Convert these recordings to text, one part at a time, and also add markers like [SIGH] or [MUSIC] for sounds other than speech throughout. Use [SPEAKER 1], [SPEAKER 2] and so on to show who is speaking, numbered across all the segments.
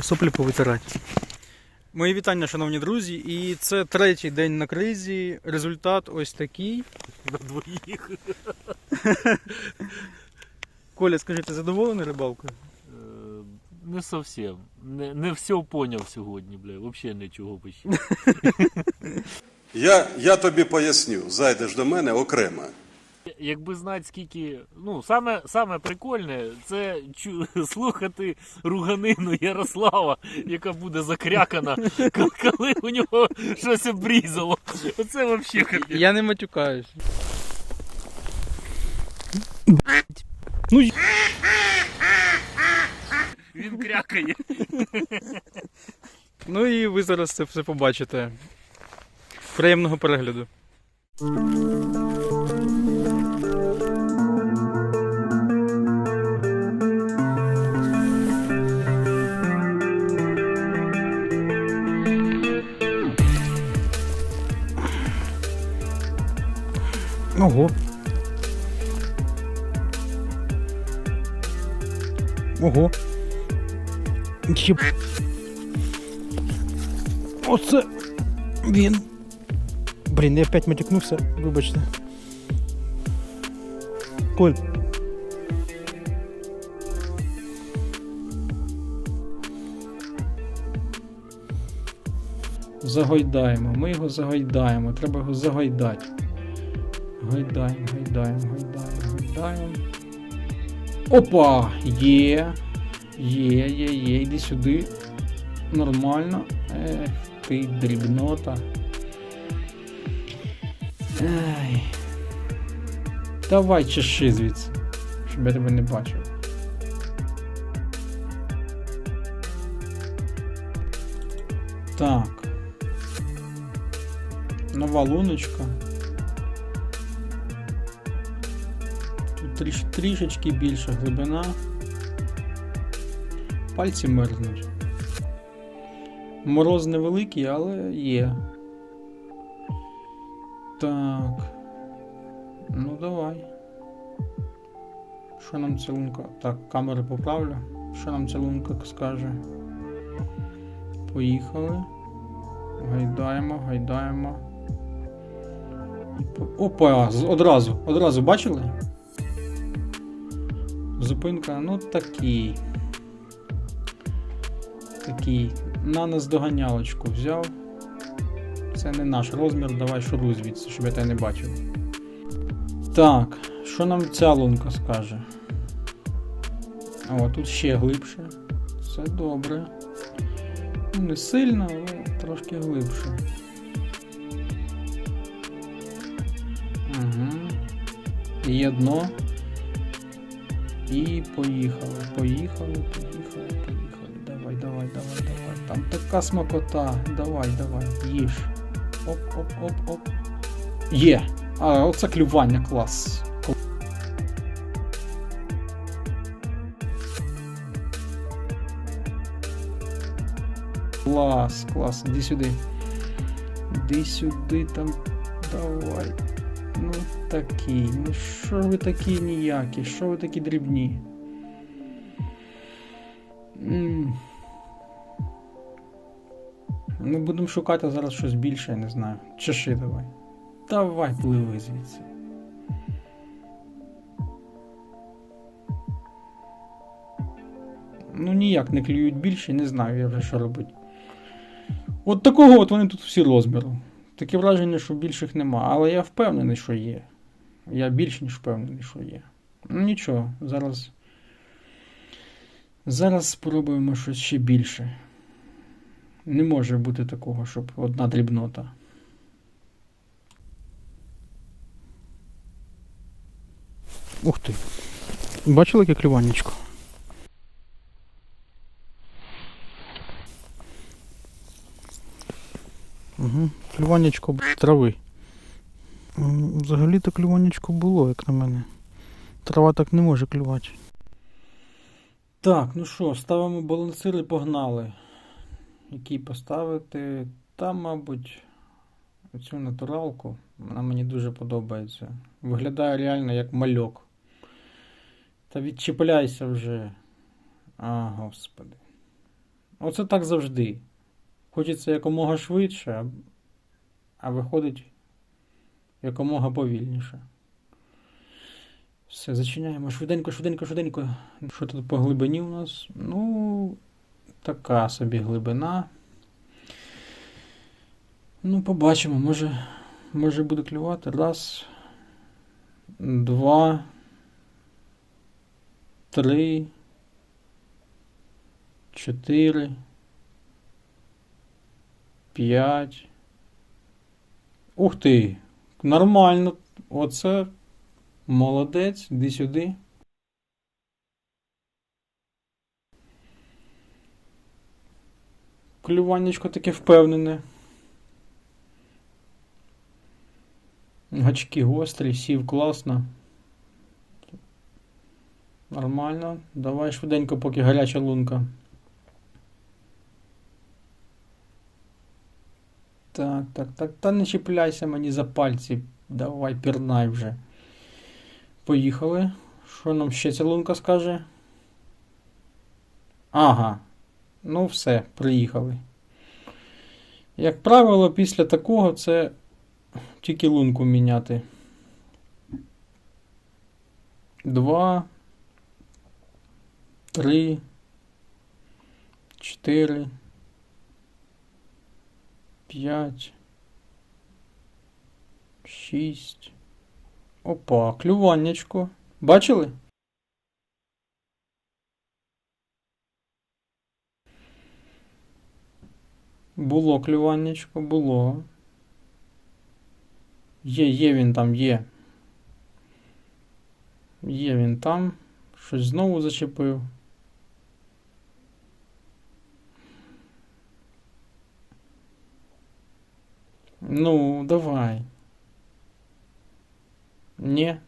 [SPEAKER 1] соплі повитирати. Мої вітання, шановні друзі, і це третій день на кризі. Результат ось такий.
[SPEAKER 2] На двоїх. [LAUGHS]
[SPEAKER 1] Коля, скажи, ти задоволений рибалкою?
[SPEAKER 2] Е, Не зовсім. Не, не все поняв сьогодні, бля. Взагалі нічого почти. [LAUGHS]
[SPEAKER 3] Я, я тобі поясню, зайдеш до мене окремо.
[SPEAKER 2] Якби знати, скільки. Ну, саме, саме прикольне, це чу, [LAUGHS] слухати руганину Ярослава, яка буде закрякана, [LAUGHS] коли, у нього щось обрізало. Оце взагалі капець.
[SPEAKER 1] Я не матюкаюсь. Ну,
[SPEAKER 2] Він крякає.
[SPEAKER 1] ну і ви зараз це все побачите. Приємного перегляду. Ого. Єп. Оце він. Блін, я опять матюкнувся, вибачте. Коль. Загойдаємо, ми його загойдаємо, треба його загойдати. Гайдаємо, гайдаємо, гайдаємо, гайдаємо. Опа! Є. Є, є, є, йди сюди. Нормально. Ех, ти дрібнота. Ай. Давай чеши звідси, щоб я тебе не бачив. Так. Нова луночка. Тріш, трішечки більша глибина. Пальці мерзнуть. Мороз невеликий, але є. Так. Ну давай. Що нам ця лунка? Так, камери поправлю. Що нам ця лунка скаже? Поїхали. Гайдаємо, гайдаємо. Опа, одразу, одразу бачили? Зупинка, ну такий. Такий. На наздоганялочку взяв. Це не наш розмір, давай шуруй звідси, щоб я тебе не бачив. Так, що нам ця лунка скаже? О, тут ще глибше. Все добре. Ну, не сильно, але трошки глибше. Угу. Є дно. І поїхали. Поїхали, поїхали, поїхали. Давай, давай, давай, давай. Там така смакота. Давай, давай, їж. Оп, оп, оп, оп. Є. А, оце клювання, клас. Клас, клас, іди сюди. Іди сюди, там. Давай. Ну такі. Ну що ви такі ніякі? Що ви такі дрібні? М. Будемо шукати зараз щось більше, я не знаю. Чеши давай. Давай, пливи звідси. Ну ніяк не клюють більше, не знаю я вже що робити. От такого от вони тут всі розміру. Таке враження, що більших нема. Але я впевнений, що є. Я більш ніж впевнений, що є. Ну нічого, зараз. Зараз спробуємо щось ще більше. Не може бути такого, щоб одна дрібнота. Ух ти. Бачили, яке клюваннячко? Угу. Клюваннячко трави. Взагалі-то клюваннячко було, як на мене. Трава так не може клювати. Так, ну що, ставимо балансир і погнали. Який поставити? Та, мабуть, цю натуралку. Вона мені дуже подобається. Виглядає реально як мальок. Та відчіпляйся вже. А, господи. Оце так завжди. Хочеться якомога швидше, а виходить якомога повільніше. Все, зачиняємо. Швиденько, швиденько, швиденько. Що тут по глибині у нас? Ну, така собі глибина. Ну, побачимо, може, може буде клювати. Раз, два, три, чотири, п'ять. Ух ти! Нормально. Оце молодець. Іди сюди. Клюваннячко таке впевнене. Гачки гострі, сів класно. Нормально. Давай швиденько, поки гаряча лунка. Так, так, так. Та не чіпляйся мені за пальці. Давай, пірнай вже. Поїхали. Що нам ще ця лунка скаже? Ага. Ну все, приїхали. Як правило, після такого це тільки лунку міняти. Два. Три. Чотири. П'ять. Шість. Опа, клюваннячко. Бачили? Було клюваннячко, було. Є, є він там, є. Є він там. Щось знову зачепив. Ну, давай. Не.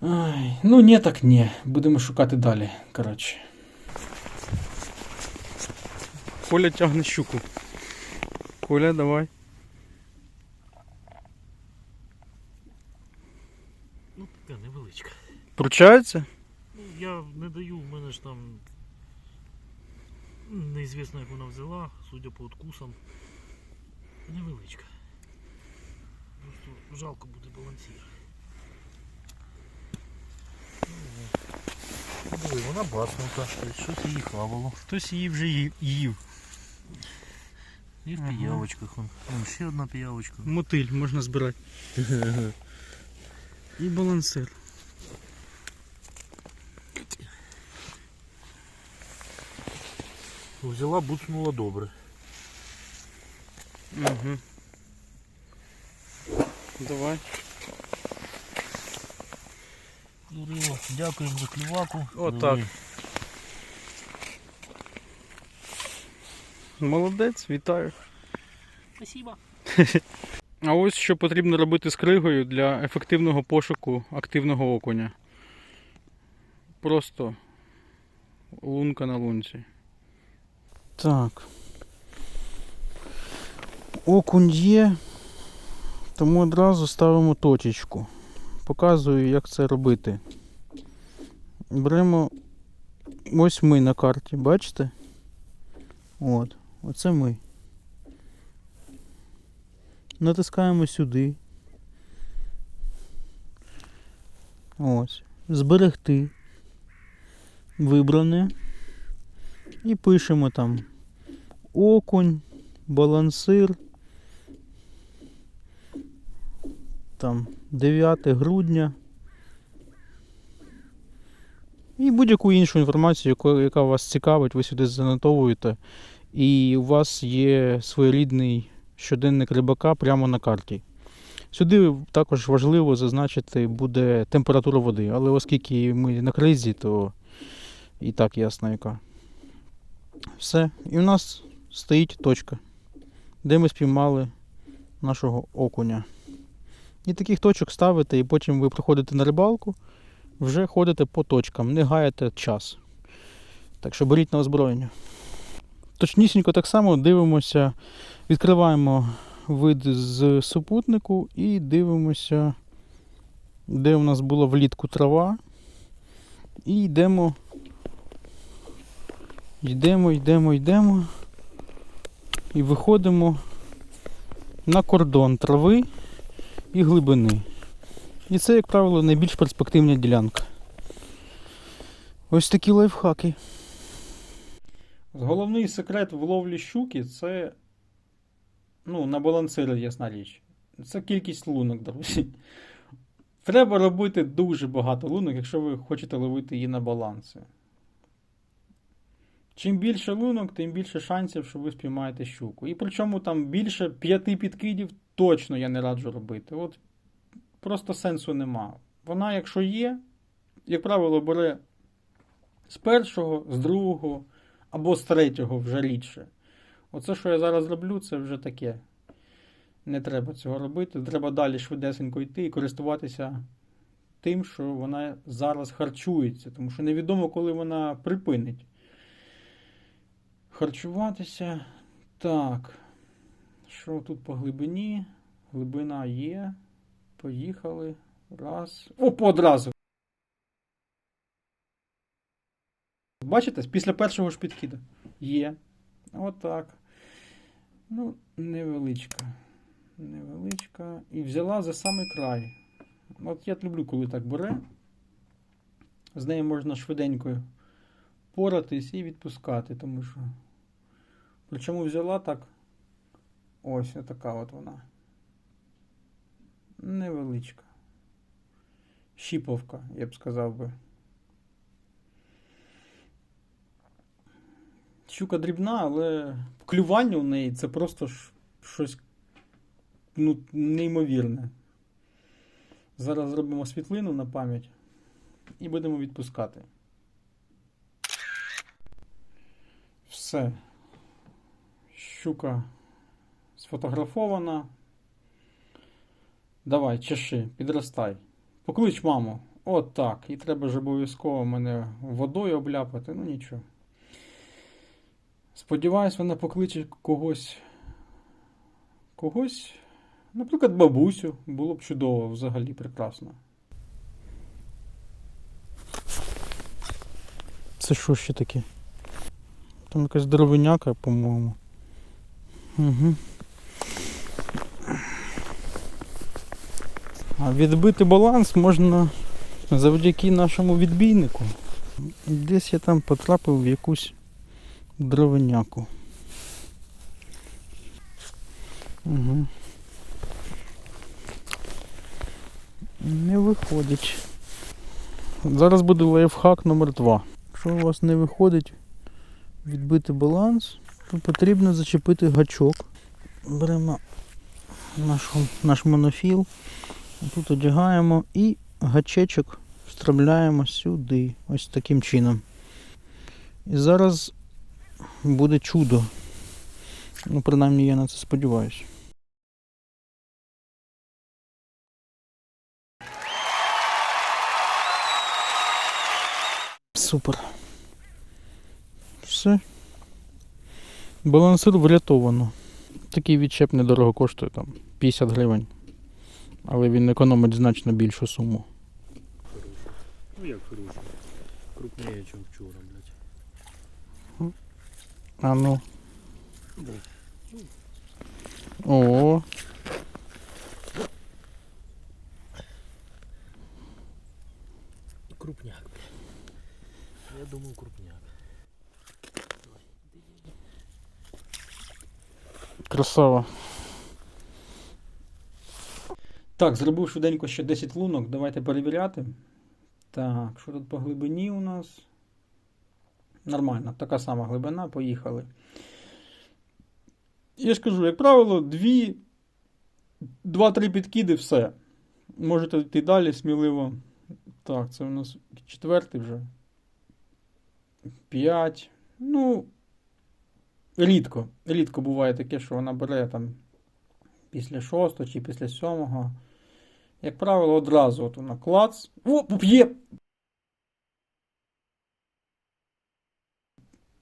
[SPEAKER 1] Ай, ну ні, так ні. Будемо шукати далі. Коротше. Коля тягне щуку. Коля, давай.
[SPEAKER 2] Ну, така невеличка.
[SPEAKER 1] Пручається?
[SPEAKER 2] Ну, я не даю, в мене ж там неізвісно, як вона взяла, судя по откусам. Невеличка. Просто жалко буде балансір. Ну, Диви, вона баснута, щось її хавало.
[SPEAKER 1] Хтось її вже ї- їв.
[SPEAKER 2] І в
[SPEAKER 1] Ага.
[SPEAKER 2] піявочках. Вон, вон ще одна піявочка.
[SPEAKER 1] Мотиль можна збирати. [LAUGHS] І балансир.
[SPEAKER 2] Взяла, буцнула добре.
[SPEAKER 1] Угу. Давай.
[SPEAKER 2] Курило, дякуємо за клюваку.
[SPEAKER 1] Отак. Молодець, вітаю.
[SPEAKER 2] Спасибо. [LAUGHS]
[SPEAKER 1] А ось що потрібно робити з кригою для ефективного пошуку активного окуня. Просто лунка на лунці. Так. Окунь є, тому одразу ставимо точечку. Показую, як це робити. Беремо ось ми на карті, бачите? От, оце ми. Натискаємо сюди. Ось. Зберегти. Вибране. І пишемо там окунь, балансир. Там 9 грудня. І будь-яку іншу інформацію, яка вас цікавить, ви сюди занотовуєте. І у вас є своєрідний щоденник рибака прямо на карті. Сюди також важливо зазначити буде температура води, але оскільки ми на кризі, то і так ясно яка. Все. І в нас стоїть точка, де ми спіймали нашого окуня. І таких точок ставите, і потім ви приходите на рибалку, вже ходите по точкам, не гаяте час. Так що беріть на озброєння. Точнісінько так само дивимося, відкриваємо вид з супутнику і дивимося, де у нас була влітку трава. І йдемо Йдемо, йдемо, йдемо. І виходимо на кордон трави і глибини. І це, як правило, найбільш перспективна ділянка. Ось такі лайфхаки. Головний секрет в ловлі щуки це ну, на балансири, ясна річ. Це кількість лунок, друзі. Треба робити дуже багато лунок, якщо ви хочете ловити її на баланси. Чим більше лунок, тим більше шансів, що ви спіймаєте щуку. І причому там більше п'яти підкидів точно я не раджу робити. От просто сенсу нема. Вона, якщо є, як правило, бере з першого, з другого або з третього вже рідше. Оце, що я зараз роблю, це вже таке. Не треба цього робити. Треба далі швидесенько йти і користуватися тим, що вона зараз харчується, тому що невідомо, коли вона припинить. Харчуватися. Так. Що тут по глибині? Глибина є. Поїхали. Раз. Опа, одразу. Бачите, після першого ж підкиду. Є. Отак. Ну, невеличка. Невеличка. І взяла за самий край. От я люблю, коли так бере. З нею можна швиденько поратись і відпускати, тому що. Причому взяла так. Ось така от вона. Невеличка. Щіповка, я б сказав би. Щука дрібна, але клювання у неї це просто щось ну, неймовірне. Зараз зробимо світлину на пам'ять і будемо відпускати. Все. Щука сфотографована. Давай, чеши, підростай. Поклич маму. От так. І треба ж обов'язково мене водою обляпати. Ну нічого. Сподіваюсь, вона покличе когось. Когось. Наприклад, бабусю. Було б чудово, взагалі прекрасно. Це що ще таке? Там якась дровиняка, по-моєму. Угу. А відбити баланс можна завдяки нашому відбійнику. Десь я там потрапив в якусь дровиняку. Угу. Не виходить. Зараз буде лайфхак номер 2 Якщо у вас не виходить відбити баланс, потрібно зачепити гачок. Беремо нашу, наш монофіл, тут одягаємо і гачечок встромляємо сюди, ось таким чином. І зараз буде чудо. Ну, принаймні я на це сподіваюся. Супер. Все. Балансир врятовано. Такий відчеп недорого коштує там 50 гривень. Але він економить значно більшу суму.
[SPEAKER 2] Ну як хороший. Крупніше, ніж вчора, блядь.
[SPEAKER 1] А ну.
[SPEAKER 2] Да.
[SPEAKER 1] О,
[SPEAKER 2] Крупняк, блядь. Я думав крупняк.
[SPEAKER 1] Красава. Так, зробив швиденько ще 10 лунок. Давайте перевіряти. Так, що тут по глибині у нас? Нормально, така сама глибина, поїхали. Я ж кажу, як правило, 2-3 підкиди, все. Можете йти далі сміливо. Так, це у нас четвертий вже. 5. Ну, рідко. Рідко буває таке, що вона бере там після шостого чи після сьомого. Як правило, одразу от вона клац. О, п'є!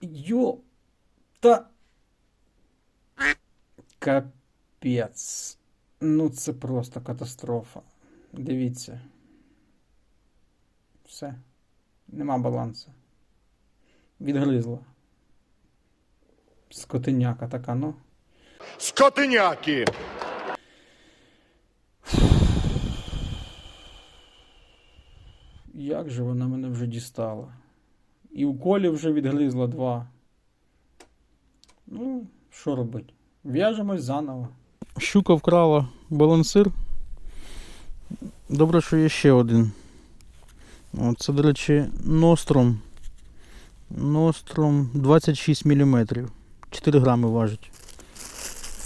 [SPEAKER 1] Йо! Та. Капець. Ну, це просто катастрофа. Дивіться. Все. Нема балансу. Відгризла. Скотиняка така, ну.
[SPEAKER 4] Скотиняки!
[SPEAKER 1] Як же вона мене вже дістала? І у колі вже відгризла два. Ну, що робить? В'яжемось заново. Щука вкрала балансир. Добре, що є ще один. Це, до речі, Ностром. Ностром 26 мм. 4 грами важить.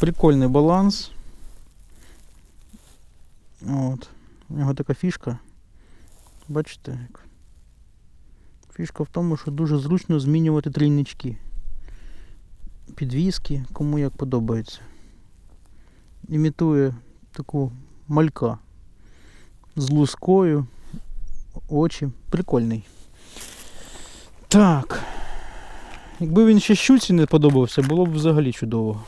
[SPEAKER 1] Прикольний баланс. От. У нього така фішка. Бачите? як? Фішка в тому, що дуже зручно змінювати трійнички. Підвіски, кому як подобається. Імітує таку малька з лускою, очі. Прикольний. Так. Якби він ще щуці не подобався, було б взагалі чудово.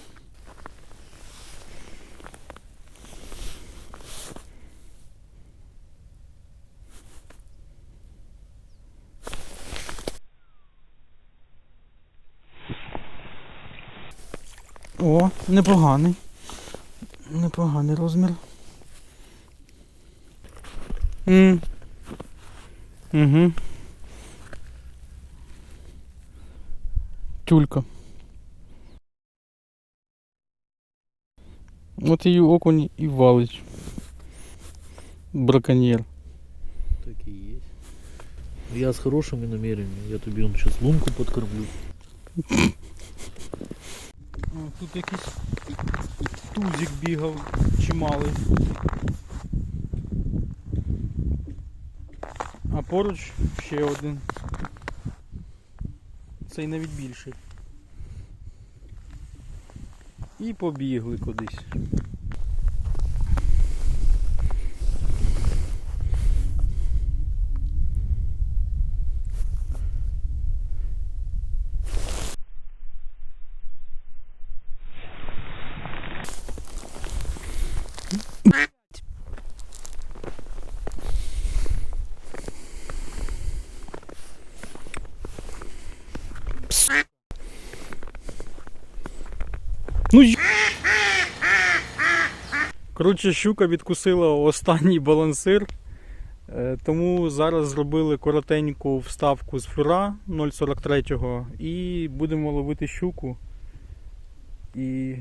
[SPEAKER 1] О, непоганий. Непоганий розмір. М. Угу. Тюлька. От її окунь і валить. Браконьєр.
[SPEAKER 2] Так і є. Я з хорошими наміреннями, я тобі он зараз лунку подкормлю.
[SPEAKER 1] Тут якийсь тузик бігав чималий. А поруч ще один. Цей навіть більший. І побігли кудись. Коротше, щука відкусила останній балансир. Е, Тому зараз зробили коротеньку вставку з флюра 0,43 і будемо ловити щуку. І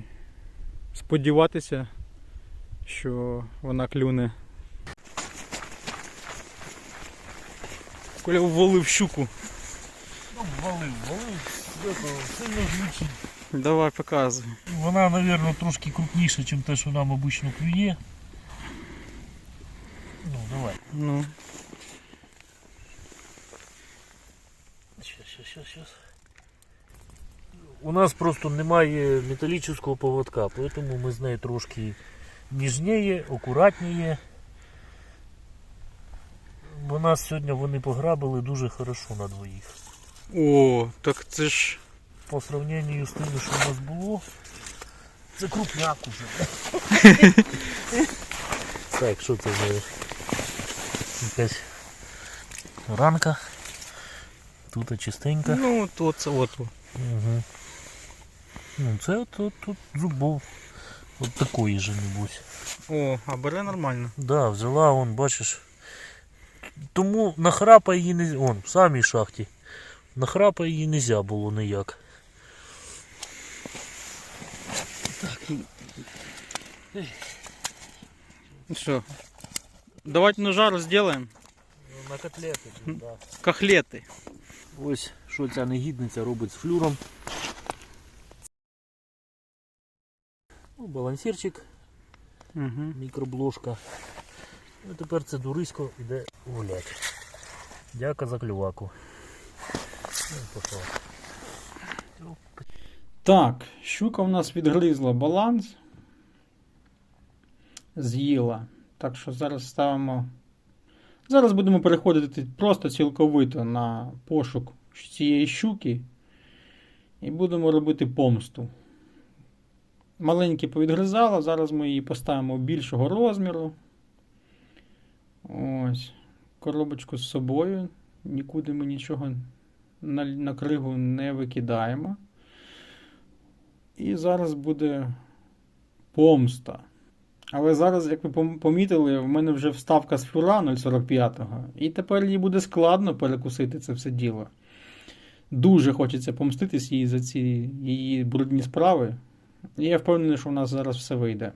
[SPEAKER 1] сподіватися, що вона клюне. Коля ввалив щуку.
[SPEAKER 2] Ну, валив, валив. Сильно звучить.
[SPEAKER 1] Давай показуй.
[SPEAKER 2] Вона, мабуть, трошки крупніша, ніж те, що нам обично клює. Ну, давай.
[SPEAKER 1] Ну.
[SPEAKER 2] Щас, щас, щас, щас. У нас просто немає металічного поводка, поэтому ми з нею трошки ніжніє, акуратніє. Бо нас сьогодні вони пограбили дуже хорошо на двоїх.
[SPEAKER 1] О, так це ж.
[SPEAKER 2] По сравненню з тим, що у нас було, це крупняк уже. [LAUGHS] так, що це за якась ранка. Тут чистенька.
[SPEAKER 1] Ну, то це от.
[SPEAKER 2] Угу. Ну, це от, от, тут зубов. От такої же, небудь.
[SPEAKER 1] О, а бере нормально.
[SPEAKER 2] Да, взяла, вон, бачиш. Тому нахрапа її не. Вон, в самій шахті. Нахрапа її не можна було ніяк.
[SPEAKER 1] Що? Давайте ножа сделаем.
[SPEAKER 2] На котлети, да.
[SPEAKER 1] Кохлети.
[SPEAKER 2] Ось що ця негідниця робить з флюром. Ну, балансірчик,
[SPEAKER 1] Угу.
[SPEAKER 2] мікроблошка. Ну, тепер це дурисько йде гулять. Дяка за клюваку. Ну.
[SPEAKER 1] Так, щука у нас відгризла баланс. З'їла. Так що зараз ставимо. Зараз будемо переходити просто цілковито на пошук цієї щуки. І будемо робити помсту. Маленькі повідгризала, зараз ми її поставимо більшого розміру. Ось. Коробочку з собою. Нікуди ми нічого на, на кригу не викидаємо. І зараз буде помста. Але зараз, як ви помітили, в мене вже вставка з фюра 045-го, і тепер їй буде складно перекусити це все діло. Дуже хочеться помститись їй за ці її брудні справи. І я впевнений, що в нас зараз все вийде.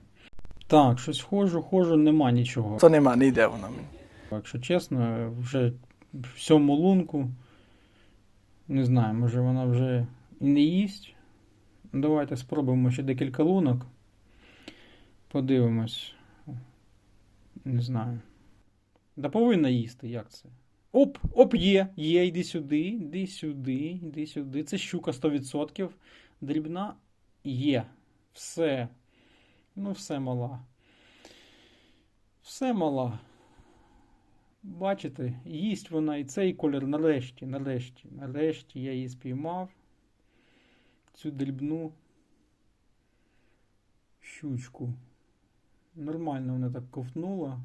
[SPEAKER 1] Так, щось ходжу, ходжу, нема нічого.
[SPEAKER 5] То нема, не йде вона мені.
[SPEAKER 1] Якщо чесно, вже в сьому лунку. Не знаю, може вона вже і не їсть. Давайте спробуємо ще декілька лунок. Подивимось. Не знаю. Да повинна їсти, як це? Оп, оп, є, є, йди сюди, йди сюди, йди сюди. Це щука 100%. Дрібна є. Все. Ну, все мала. Все мала. Бачите, їсть вона і цей колір нарешті, нарешті, нарешті я її спіймав. Цю дрібну щучку. Нормально вона так ковтнула.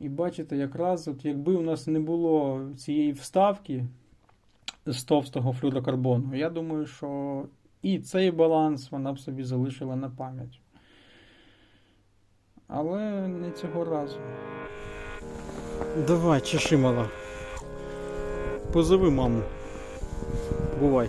[SPEAKER 1] І бачите, якраз, от якби у нас не було цієї вставки з товстого флюрокарбону, я думаю, що і цей баланс вона б собі залишила на пам'ять. Але не цього разу. Давай, чеши мала. Позови маму. Бувай.